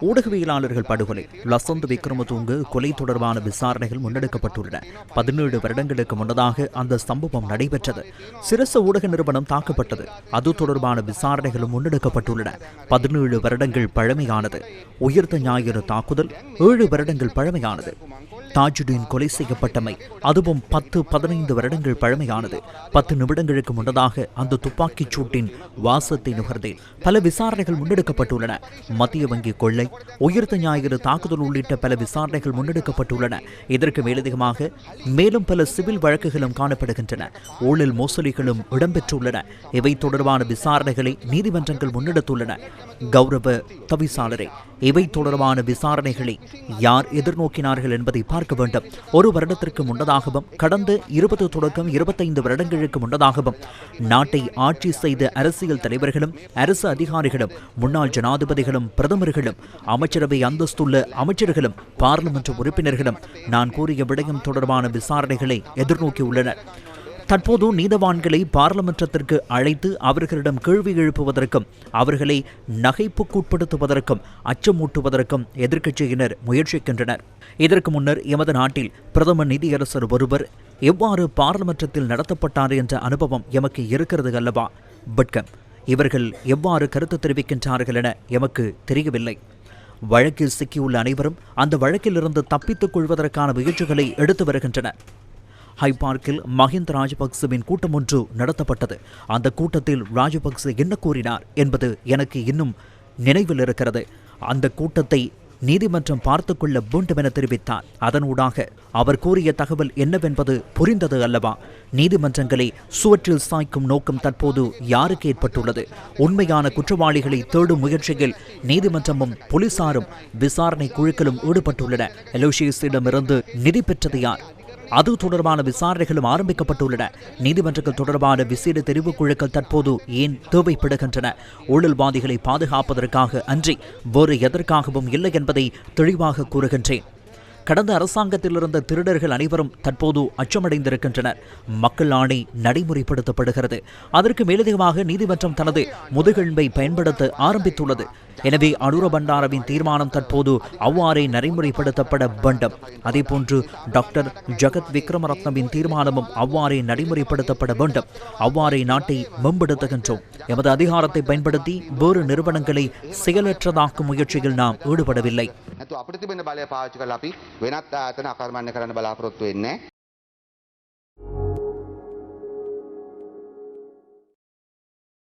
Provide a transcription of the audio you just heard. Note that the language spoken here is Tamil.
ஊடகவியலாளர்கள் படுகொலை. லசந்த் விக்ரமதுங்க கொலை தொடர்பான விசாரணைகள் முன்னெடுக்கப்பட்டுள்ளன. பதினேழு வருடங்களுக்கு முன்னதாக அந்த சம்பவம் நடைபெற்றது. சிரச ஊடக நிறுவனம் தாக்கப்பட்டது. அது தொடர்பான விசாரணைகளும் முன்னெடுக்கப்பட்டுள்ளன. பதினேழு வருடங்கள் பழமையானது. உயர்த்த ஞாயிறு தாக்குதல் ஏழு வருடங்கள் பழமையானது. தாஜுடீன் கொலை செய்யப்பட்டமை. அதுவும் பத்து பதினைந்து வருடங்கள் பழமையானது. பத்து நிமிடங்களுக்கு முன்னதாக அந்த துப்பாக்கிச் சூட்டின் வாசத்தை நுகர்ந்தேன். பல விசாரணைகள் முன்னெடுக்கப்பட்டுள்ளன. மத்திய வங்கி கொள்ளை உயிர்த்த ஞாயிறு தாக்குதல் உள்ளிட்ட பல விசாரணைகள் முன்னெடுக்கப்பட்டுள்ளன. இதற்கு மேலதிகமாக மேலும் பல சிவில் வழக்குகளும் காணப்படுகின்றன. ஊழல் மோசடிகளும் இடம்பெற்றுள்ளன. இவை தொடர்பான விசாரணைகளை நீதிமன்றங்கள் முன்னெடுத்துள்ளன. கௌரவ தவிசாளரே இவை தொடர்பான விசாரணைகளை யார் எதிர்நோக்கினார்கள் என்பதை பார்க்க வேண்டும். ஒரு வருடத்திற்கு முன்னதாகவும் கடந்த இருபது தொடக்கம் இருபத்தைந்து வருடங்களுக்கு முன்னதாகவும் நாட்டை ஆட்சி செய்த அரசியல் தலைவர்களும் அரசு அதிகாரிகளும் முன்னாள் ஜனாதிபதிகளும் பிரதமர்களும் அமைச்சரவை அந்தஸ்துள்ள அமைச்சர்களும் பாராளுமன்ற உறுப்பினர்களும் நான் கூறிய விடயம் தொடர்பான விசாரணைகளை எதிர்நோக்கியுள்ளனர். தற்போது நீதவான்களை பாராளுமன்றத்திற்கு அழைத்து அவர்களிடம் கேள்வி எழுப்புவதற்கும் அவர்களை நகைப்புக்குட்படுத்துவதற்கும் அச்சமூட்டுவதற்கும் எதிர்க்கட்சியினர் முயற்சிக்கின்றனர். இதற்கு முன்னர் எமது நாட்டில் பிரதம நிதியரசர் ஒருவர் எவ்வாறு பாராளுமன்றத்தில் நடத்தப்பட்டார் என்ற அனுபவம் எமக்கு இருக்கிறது அல்லவா? பட்கம் இவர்கள் எவ்வாறு கருத்து தெரிவிக்கின்றார்கள் என எமக்கு தெரியவில்லை. வழக்கில் சிக்கியுள்ள அனைவரும் அந்த வழக்கிலிருந்து தப்பித்துக் கொள்வதற்கான முயற்சிகளை எடுத்து வருகின்றனர். ஹை பார்க்கில் மஹிந்த ராஜபக்சவின் கூட்டம் ஒன்று நடத்தப்பட்டது. அந்த கூட்டத்தில் ராஜபக்ச என்ன கூறினார் என்பது எனக்கு இன்னும் நினைவில் இருக்கிறது. அந்த கூட்டத்தை நீதிமன்றம் பார்த்து கொள்ள வேண்டும் என தெரிவித்தார். அதனூடாக அவர் கூறிய தகவல் என்னவென்பது புரிந்தது அல்லவா? நீதிமன்றங்களை சுவற்றில் சாய்க்கும் நோக்கம் தற்போது யாருக்கு ஏற்பட்டுள்ளது? உண்மையான குற்றவாளிகளை தேடும் முயற்சியில் நீதிமன்றமும் போலீசாரும் விசாரணை குழுக்களும் ஈடுபட்டுள்ளன. எலோசியஸிடமிருந்து நிதி பெற்றது யார்? அது தொடர்பான விசாரணைகளும் ஆரம்பிக்கப்பட்டுள்ளன. நீதிமன்றங்கள் தொடர்பான விசேட தெரிவுக்குழுக்கள் தற்போது ஏன் தேவைப்படுகின்றன? ஊழல்வாதிகளை பாதுகாப்பதற்காக அன்றி வேறு எதற்காகவும் இல்லை என்பதை தெளிவாக கூறுகின்றேன். கடந்த அரசாங்கத்தில் இருந்த திருடர்கள் அனைவரும் தற்போது அச்சமடைந்திருக்கின்றனர். மக்கள் ஆணை நடைமுறைப்படுத்தப்படுகிறது. அதற்கு மேலதிகமாக நீதிமன்றம் தனது முதுகெலும்பை பயன்படுத்த ஆரம்பித்துள்ளது. எனவே அனுர பண்டாரவின் தீர்மானம் தற்போது அவ்வாறே நடைமுறைப்படுத்தப்பட வேண்டும். அதேபோன்று டாக்டர் ஜகத் விக்ரமரத்னவின் தீர்மானமும் அவ்வாறே நடைமுறைப்படுத்தப்பட வேண்டும். அவ்வாறே நாட்டை மேம்படுத்துகின்றோம். எமது அதிகாரத்தை பயன்படுத்தி வேறு நிறுவனங்களை செயலற்றதாக்கும் முயற்சியில் நாம் ஈடுபடவில்லை.